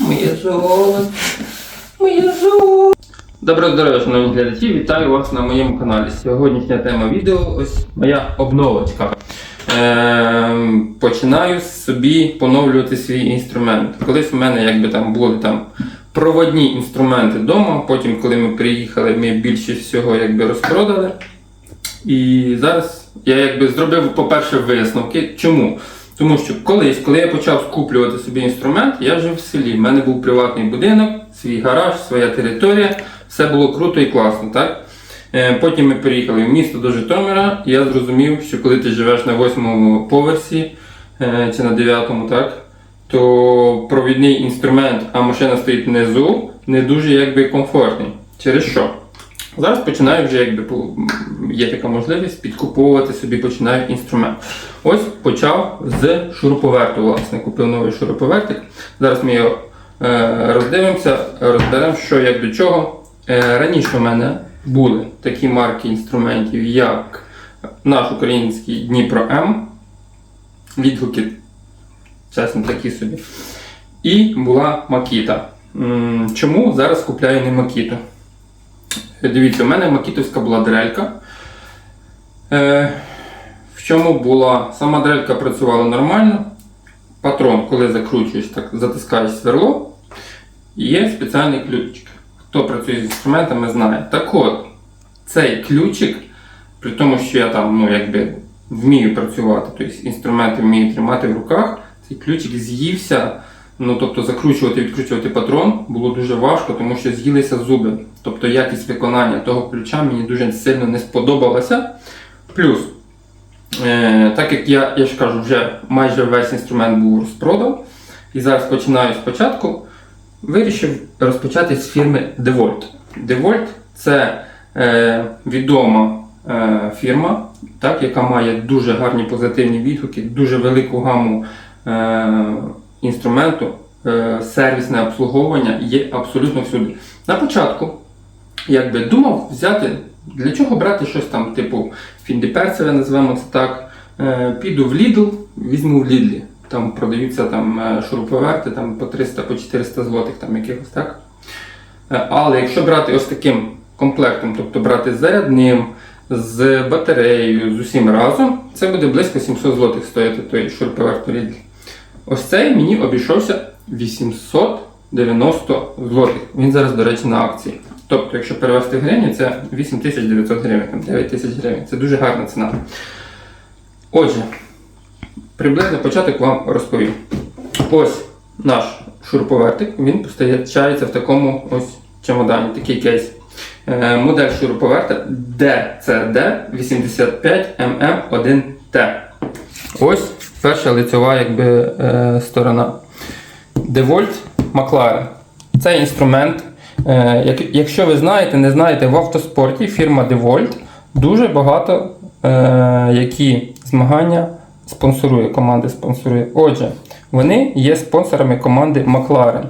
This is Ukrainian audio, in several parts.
Моє золото. Моє золото. Доброго здоров'я, шановні глядачі, вітаю вас на моєму каналі. Сьогоднішня тема відео ось моя обновочка. Ем, починаю собі поновлювати свій інструмент. Колись в мене якби там були там проводні інструменти вдома, потім, коли ми приїхали, ми більше всього якби розпродали. І зараз я якби зробив, по-перше, висновки. Чому? Тому що колись, коли я почав скуплювати собі інструмент, я жив в селі. У мене був приватний будинок, свій гараж, своя територія, все було круто і класно, так? Е, Потім ми переїхали в місто до Житомира, і я зрозумів, що коли ти живеш на восьмому поверсі е, чи на дев'ятому, так? То провідний інструмент, а машина стоїть внизу, не дуже якби комфортний. Через що? Зараз починаю вже, якби є така можливість підкуповувати собі починаю інструмент. Ось почав з шуруповерту, власне, купив новий шуруповертик. Зараз ми його е, роздивимося, розберемо, що як до чого. Е, раніше в мене були такі марки інструментів, як наш український Дніпро М. Відгуки, чесно, такі собі. І була Макіта. Чому зараз купляю не Макіту? Дивіться, у мене макітовська була дрелька. Е, в чому була сама дрелька працювала нормально. Патрон, коли закручуєш, так затискаєш сверло, є спеціальний ключик. Хто працює з інструментами, знає. Так от, цей ключик, при тому, що я там ну, якби вмію працювати, тобто інструменти вмію тримати в руках, цей ключик з'ївся. Ну, тобто закручувати, відкручувати патрон було дуже важко, тому що з'їлися зуби. Тобто якість виконання того ключа мені дуже сильно не сподобалася. Плюс, е, так як я, я ж кажу, вже майже весь інструмент був розпродав, і зараз починаю спочатку, вирішив розпочати з фірми DeWalt. DeWalt це е, відома е, фірма, так, яка має дуже гарні позитивні відгуки, дуже велику гаму. Е, інструменту, е, сервісне обслуговування є абсолютно всюди. На початку, якби думав взяти, для чого брати щось там, типу фіндіперцеве, називаємо це так. Е, Піду в Lidl, візьму в Lidl. Там продаються там е, шуруповерти там, по 300 по 400 злотих там якихось так. Але якщо брати ось таким комплектом, тобто брати з зарядним, з батареєю, з усім разом, це буде близько 700 злотих стояти той шуруповерт у Lidl. Ось цей мені обійшовся 890 злотих. Він зараз, до речі, на акції. Тобто, якщо перевести в гривні, це 8900 гривень, там 9 тисяч гривень. Це дуже гарна ціна. Отже, приблизно початок вам розповім. Ось наш шуруповертик, він постачається в такому ось чемодані, такий кейс. Е, модель шуруповерта DCD85MM1T. Ось перша лицьова якби, е, сторона. DeWalt McLaren. Цей інструмент, е, якщо ви знаєте, не знаєте, в автоспорті фірма DeWalt дуже багато е, які змагання спонсорує, команди спонсорує. Отже, вони є спонсорами команди McLaren.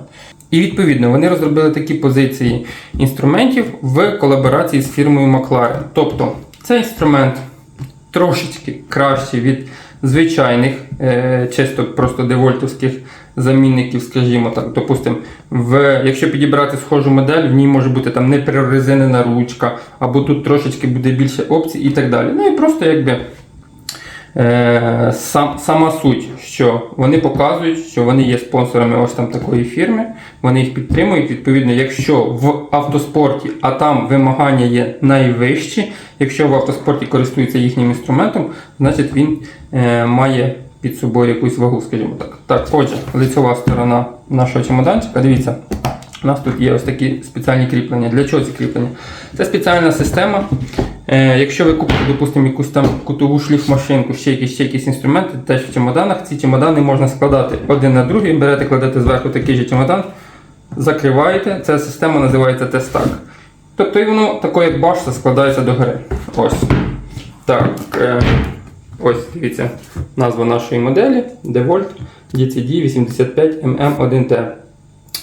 І відповідно вони розробили такі позиції інструментів в колаборації з фірмою McLaren. Тобто цей інструмент трошечки кращий від звичайних, е, чисто просто девольтовських замінників, скажімо так. Допустим, в, якщо підібрати схожу модель, в ній може бути там неприрезинена ручка, або тут трошечки буде більше опцій і так далі. Ну і просто якби. Е, сам, сама суть, що вони показують, що вони є спонсорами ось там такої фірми, вони їх підтримують. Відповідно, якщо в автоспорті, а там вимагання є найвищі, якщо в автоспорті користується їхнім інструментом, значить він е, має під собою якусь вагу, скажімо так. Так, отже, лицьова сторона нашого чемоданчика. Дивіться, у нас тут є ось такі спеціальні кріплення. Для чого ці кріплення? Це спеціальна система. Е, якщо ви купите, допустимо, якусь там кутову шліфмашинку, ще якісь, ще якісь інструменти, теж в чемоданах, ці чемодани можна складати один на другий, берете, кладете зверху такий же чемодан, закриваєте. Ця система називається T-Stack. Тобто і воно таке, як башта, складається до гори. Ось. Так. Е, ось, дивіться, назва нашої моделі DeWalt DCD 85MM1T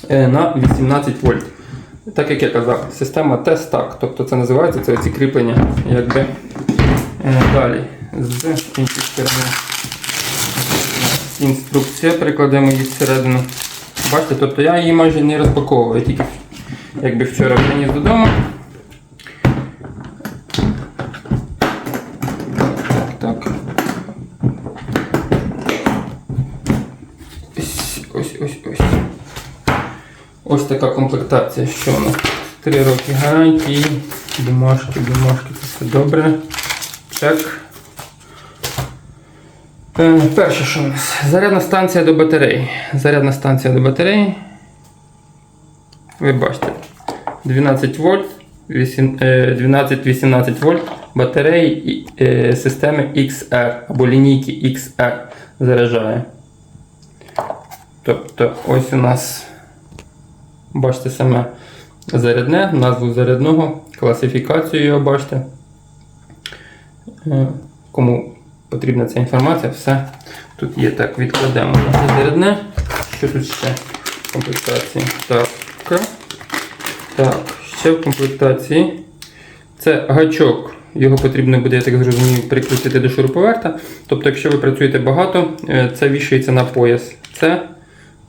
е, на 18 вольт. Так як я казав, система тест-так, тобто це називається це ці кріплення. Якби. Е, Далі, з іншої сторони інструкція, перекладемо її всередину. Бачите, тобто я її майже не розпаковую, я тільки якби вчора приніс додому. Комплектація, що у нас? Три роки гарантії, бумажки, бумажки, це все добре. Чек. Е, перше, що у нас? Зарядна станція до батареї. Зарядна станція до батареї. Ви бачите, 12 вольт, вісім- е, 12-18 вольт батареї е, системи XR або лінійки XR заряджає. Тобто ось у нас, бачите саме зарядне, назву зарядного, класифікацію його бачите. Е, Кому потрібна ця інформація, все тут є. Так, відкладемо зарядне. Що тут ще в комплектації? Так. Так, ще в комплектації. Це гачок. Його потрібно буде, я так зрозумів, прикрутити до шуруповерта. Тобто, якщо ви працюєте багато, е, це вішається на пояс. Це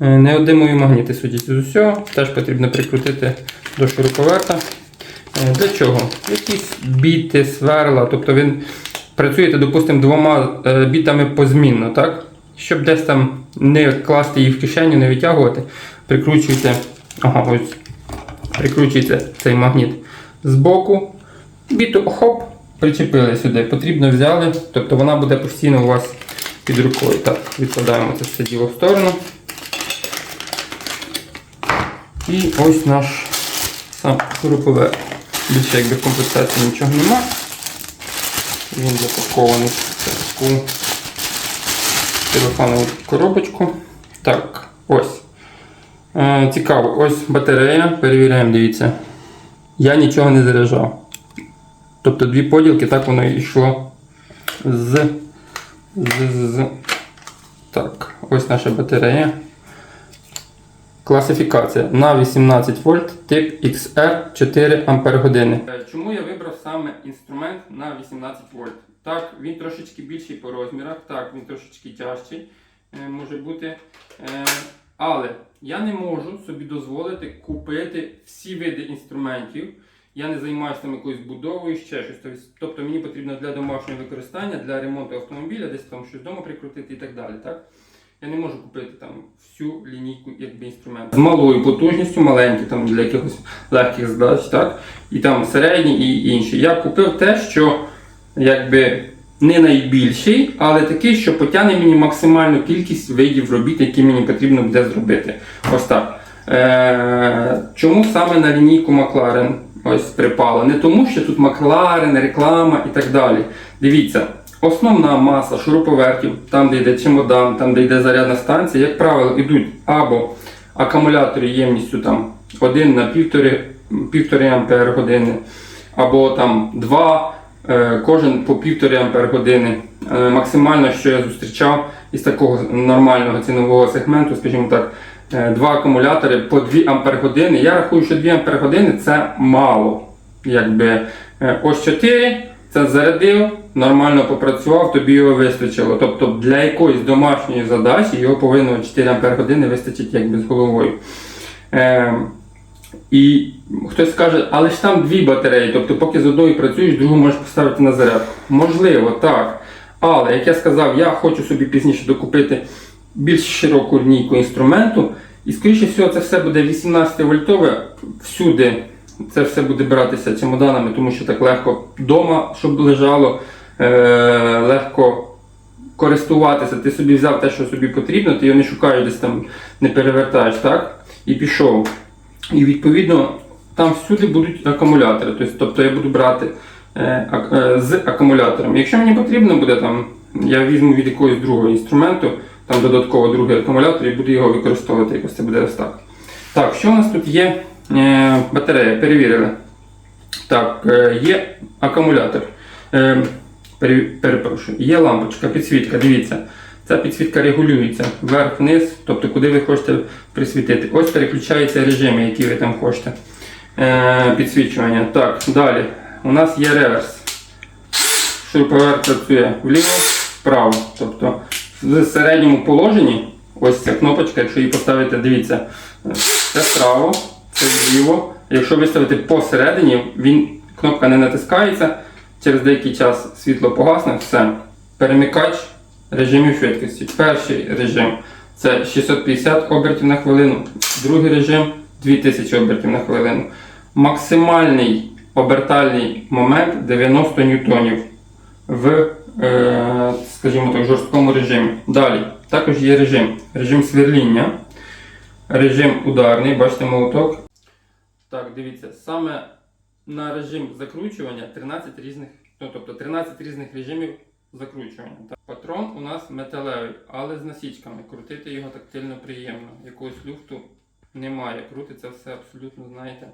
неодимові магніти, судять з усього. Теж потрібно прикрутити до шуруповерта. Е, Для чого? Якісь біти, сверла. Тобто ви працюєте, допустимо, двома е, бітами позмінно, так? Щоб десь там не класти їх в кишеню, не витягувати, прикручуєте. Ага, ось. Прикручується цей магніт з боку. Біту хоп, причепили сюди. Потрібно взяли, тобто вона буде постійно у вас під рукою. Так, відкладаємо це все діло в сторону. І ось наш сам шуруповерт. Більше якби в комплектації нічого нема. Він запакований в таку телефонову коробочку. Так, ось. Е, цікаво, ось батарея. Перевіряємо, дивіться. Я нічого не заряджав. Тобто дві поділки, так воно йшло з. з, з, з. Так, ось наша батарея. Класифікація на 18 вольт тип XR 4 Ампер години. Чому я вибрав саме інструмент на 18 вольт? Так, він трошечки більший по розмірах, так, він трошечки тяжчий е, може бути. Е, але я не можу собі дозволити купити всі види інструментів. Я не займаюся там якоюсь будовою, ще щось. Тобто- Тобто мені потрібно для домашнього використання, для ремонту автомобіля, десь там щось вдома прикрутити і так далі. Так? Я не можу купити там всю лінійку якби, інструментів. З малою потужністю, маленькі там для якихось легких задач, так? і там середні і інші. Я купив те, що якби не найбільший, але такий, що потягне мені максимальну кількість видів робіт, які мені потрібно буде зробити. Ось так. Е, чому саме на лінійку Макларен ось припало? Не тому, що тут Макларен, реклама і так далі. Дивіться, основна маса шуруповертів, там, де йде чемодан, там, де йде зарядна станція, як правило, йдуть або акумулятори ємністю там 1 на 1,5 1,5 ампер години, або там 2, е, кожен по 1,5 ампер години. Е, Максимально, що я зустрічав із такого нормального цінового сегменту, скажімо так, е, два акумулятори по 2 ампер години. Я рахую, що 2 ампер години це мало. Якби е, ось 4, це зарядив, нормально попрацював, тобі його вистачило. Тобто для якоїсь домашньої задачі його повинно 4 ампер години вистачить якби з головою. Е, і хтось скаже, але ж там дві батареї, тобто поки з одної працюєш, другу можеш поставити на зарядку. Можливо, так. Але, як я сказав, я хочу собі пізніше докупити більш широку лінійку інструменту. І, скоріше всього, це все буде 18 вольтове всюди. Це все буде братися чемоданами, тому що так легко вдома, щоб лежало, е- легко користуватися. Ти собі взяв те, що собі потрібно, ти його не шукаєш десь там, не перевертаєш, так? І пішов. І відповідно там всюди будуть акумулятори. Тобто, тобто я буду брати е, е, з акумулятором. Якщо мені потрібно буде там, я візьму від якогось другого інструменту, там додатково другий акумулятор і буду його використовувати. Якось це буде ось так. Так, що у нас тут є? Е, батарея, перевірили. Так, е, є акумулятор. Е, перепрошую, є лампочка, підсвітка. Дивіться, ця підсвітка регулюється вверх-вниз, тобто куди ви хочете присвітити. Ось переключаються режими, які ви там хочете. Підсвічування. Так, далі. У нас є реверс. Шуруповерт працює вліво, вправо. Тобто в середньому положенні ось ця кнопочка, якщо її поставити, дивіться, це вправо, це. Якщо виставити посередині, він, кнопка не натискається, через деякий час світло погасне, все. Перемикач режимів швидкості. Перший режим це 650 обертів на хвилину, другий режим 2000 обертів на хвилину. Максимальний обертальний момент 90 ньютонів в, е, скажімо так, жорсткому режимі. Далі, також є режим. Режим сверління, режим ударний, бачите молоток. Так, дивіться, саме на режим закручування 13 різних, ну, тобто 13 різних режимів закручування. Так. Патрон у нас металевий, але з насічками. Крутити його тактильно приємно. Якогось люфту немає. Крутиться все абсолютно, знаєте.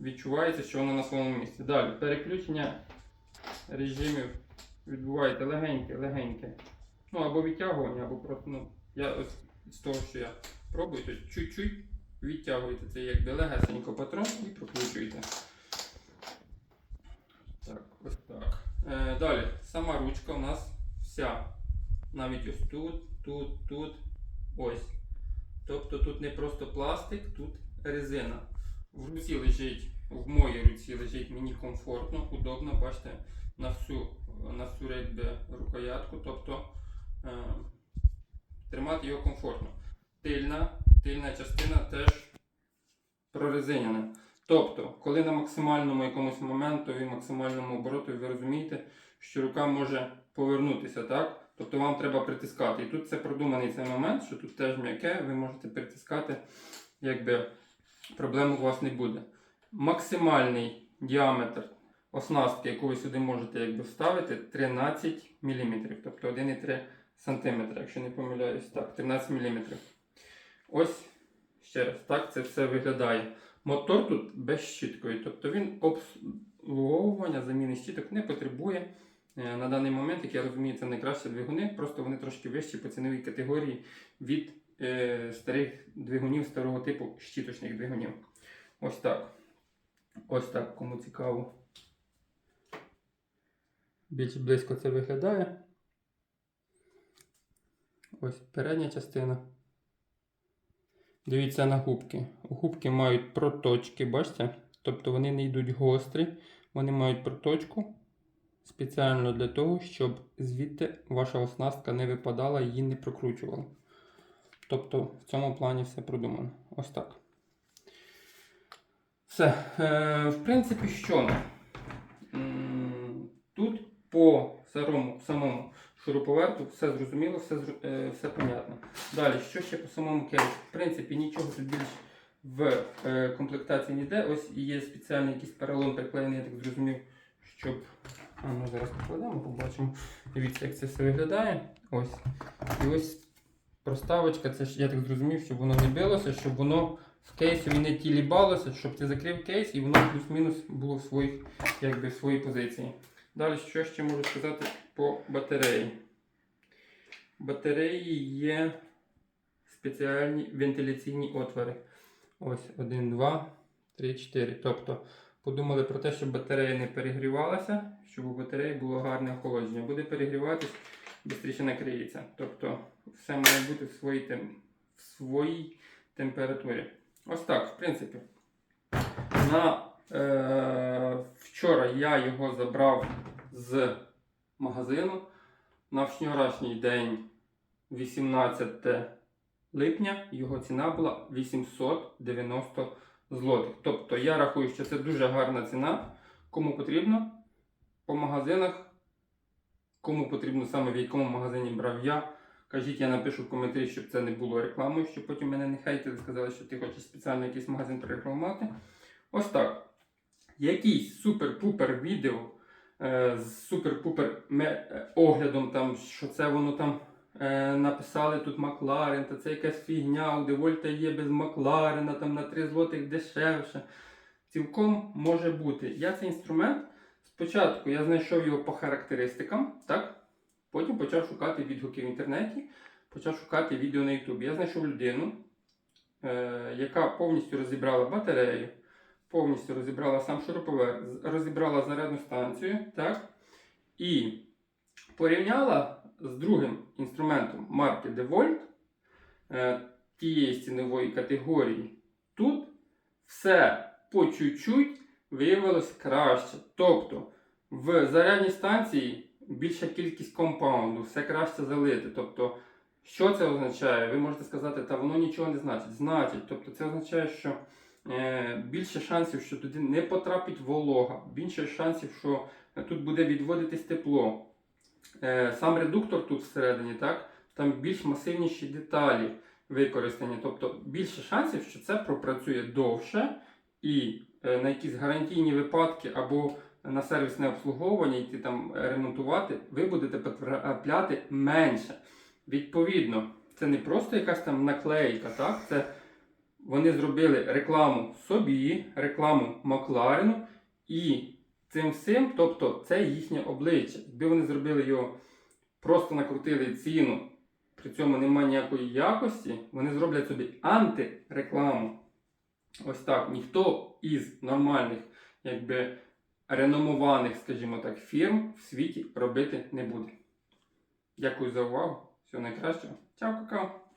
Відчувається, що воно на своєму місці. Далі, переключення режимів відбувається легеньке, легеньке. Ну або відтягування, або просто, ну, я ось з того, що я пробую, то чуть-чуть відтягуєте це якби легесенько патрон і прокручуєте. Так, ось так. Е, далі, сама ручка у нас вся. Навіть ось тут, тут, тут, ось. Тобто тут не просто пластик, тут резина. В руці лежить, в моїй руці лежить мені комфортно, удобно, бачите, на всю, на всю якби, рукоятку, тобто е, тримати його комфортно. Тильна, тильна частина теж прорезиняна. Тобто, коли на максимальному якомусь моментові, максимальному обороту ви розумієте, що рука може повернутися, так? Тобто вам треба притискати. І тут це продуманий цей момент, що тут теж м'яке, ви можете притискати, якби проблем у вас не буде. Максимальний діаметр оснастки, яку ви сюди можете якби, вставити, 13 мм, тобто 1,3 см, якщо не помиляюсь, так, 13 мм. Ось ще раз, так це все виглядає. Мотор тут безщіткою, тобто він обслуговування заміни щіток не потребує. Е, На даний момент, як я розумію, це найкращі двигуни, просто вони трошки вищі по ціновій категорії від е, старих двигунів старого типу щіточних двигунів. Ось так. Ось так, кому цікаво. Більш близько це виглядає. Ось передня частина. Дивіться на губки. Губки мають проточки, бачите? Тобто вони не йдуть гострі, вони мають проточку спеціально для того, щоб звідти ваша оснастка не випадала її не прокручувала. Тобто в цьому плані все продумано. Ось так. Все. Е, в принципі, що? Тут по самому, самому шуруповерту все зрозуміло, все, е, все понятно. Далі, що ще по самому кейсу? В принципі, нічого тут більш в е, комплектації ніде. Ось є спеціальний якийсь поролон приклеєний, я так зрозумів, щоб. А ну зараз покладемо, побачимо. Дивіться, як це все виглядає. Ось. І ось проставочка, це я так зрозумів, щоб воно не билося, щоб воно в кейсі не тілібалося, щоб ти закрив кейс і воно плюс-мінус було в своїх, якби, в своїй позиції. Далі, що ще можу сказати по батареї? Батареї є спеціальні вентиляційні отвори. Ось 1, 2, 3, 4. Тобто подумали про те, щоб батарея не перегрівалася, щоб у батареї було гарне охолодження. Буде перегріватись, швидше накриється. Тобто все має бути в своїй, тем... в своїй температурі. Ось так, в принципі. На, е... Вчора я його забрав з магазину. На вчорашній день 18 липня його ціна була 890 злотих. Тобто я рахую, що це дуже гарна ціна. Кому потрібно по магазинах, кому потрібно саме в якому магазині брав я. Кажіть, я напишу в коментарі, щоб це не було рекламою, щоб потім мене не хейтили, сказали, що ти хочеш спеціально якийсь магазин прорекламувати. Ось так. Якийсь супер-пупер відео з супер-пупер е, оглядом, там, що це воно там е, написали тут Макларен, та це якась фігня, у Девольта є без Макларена, там на 3 злотих дешевше. Цілком може бути. Я цей інструмент спочатку я знайшов його по характеристикам, так? Потім почав шукати відгуки в інтернеті, почав шукати відео на YouTube. Я знайшов людину, е, яка повністю розібрала батарею, повністю розібрала сам шуруповерт, розібрала зарядну станцію, так? І порівняла з другим інструментом марки DeWalt е, тієї цінової категорії. Тут все по чуть-чуть виявилось краще. Тобто в зарядній станції більша кількість компаунду, все краще залити. Тобто, що це означає? Ви можете сказати, та воно нічого не значить. Значить, тобто це означає, що більше шансів, що туди не потрапить волога, більше шансів, що тут буде відводитись тепло. Е, сам редуктор тут всередині, так, там більш масивніші деталі використані. Тобто більше шансів, що це пропрацює довше і е, на якісь гарантійні випадки або на сервісне обслуговування йти там е, ремонтувати, ви будете потрапляти менше. Відповідно, це не просто якась там наклейка, так? Це вони зробили рекламу собі, рекламу Макларену і цим всім, тобто це їхнє обличчя. Якби вони зробили його, просто накрутили ціну, при цьому немає ніякої якості, вони зроблять собі антирекламу. Ось так. Ніхто із нормальних, якби реномованих, скажімо так, фірм в світі робити не буде. Дякую за увагу. Всього найкращого. Чао, какао!